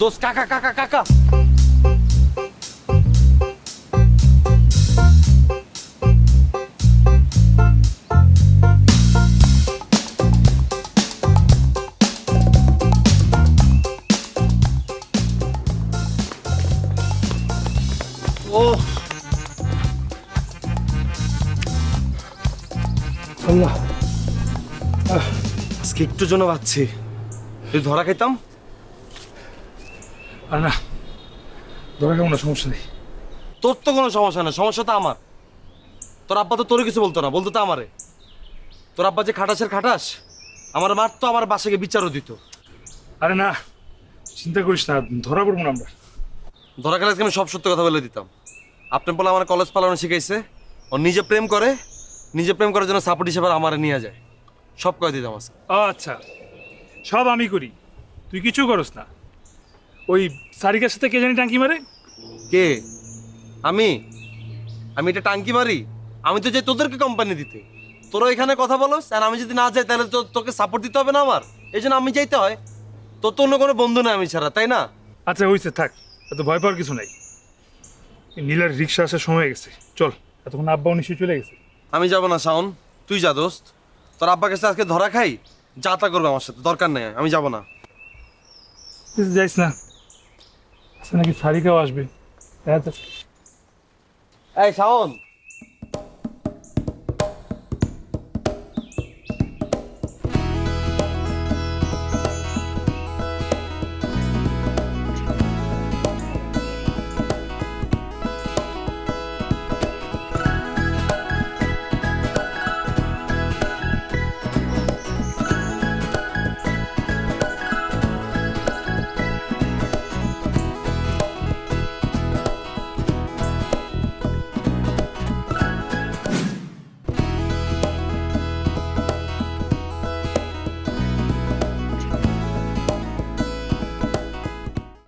দোস্ত কাকা কাকা কাকা। আল্লাহ। আজকে একটু জন্য পাচ্ছি ধরা খাইতাম? আর না ধরা কেমন সমস্যা নেই। তোর তো কোনো সমস্যা না সমস্যা তো আমার। তোর আব্বা তো তোর কিছু বলতো না বলতো তো আমারে। তোর আব্বা যে খাটাসের খাটাস আমার মার তো আমার বাসাকে বিচারও দিত। আরে না চিন্তা করিস না ধরা পড়ব না আমরা। ধরা আজকে আমি সব সত্য কথা বলে দিতাম। আপনি বলে আমার কলেজ পালানো শিখাইছে ও নিজে প্রেম করে নিজে প্রেম করার জন্য সাপোর্ট হিসেবে আমার নিয়ে যায়। সব কয়ে দিতাম আজকে। আচ্ছা সব আমি করি। তুই কিছু করস না। ওই সারিকার সাথে কে জানি টাঙ্কি মারে? কে? আমি? আমি এটা টাঙ্কি মারি? আমি তো চাই তোদেরকে কোম্পানি দিতে। তোরা এখানে কথা বলোস আর আমি যদি না যাই তাহলে তো তোকে সাপোর্ট দিতে হবে না আমার। এই জন্য আমি যাইতে হয়। তোর তো অন্য কোনো বন্ধু নেই আমি ছাড়া তাই না? আচ্ছা হয়েছে থাক। এত ভয় পাওয়ার কিছু নাই। নীলার রিক্সা আসার সময় গেছে। চল এতক্ষণ আব্বাও নিশ্চয়ই চলে গেছে। আমি যাব না শাওন। তুই যা দোস্ত। তোর আব্বার কাছে আজকে ধরা খাই যা তা করবে আমার সাথে দরকার নেই আমি যাব না। তুই যাইস না। নাকি সারিকাও আসবে। এই শাওন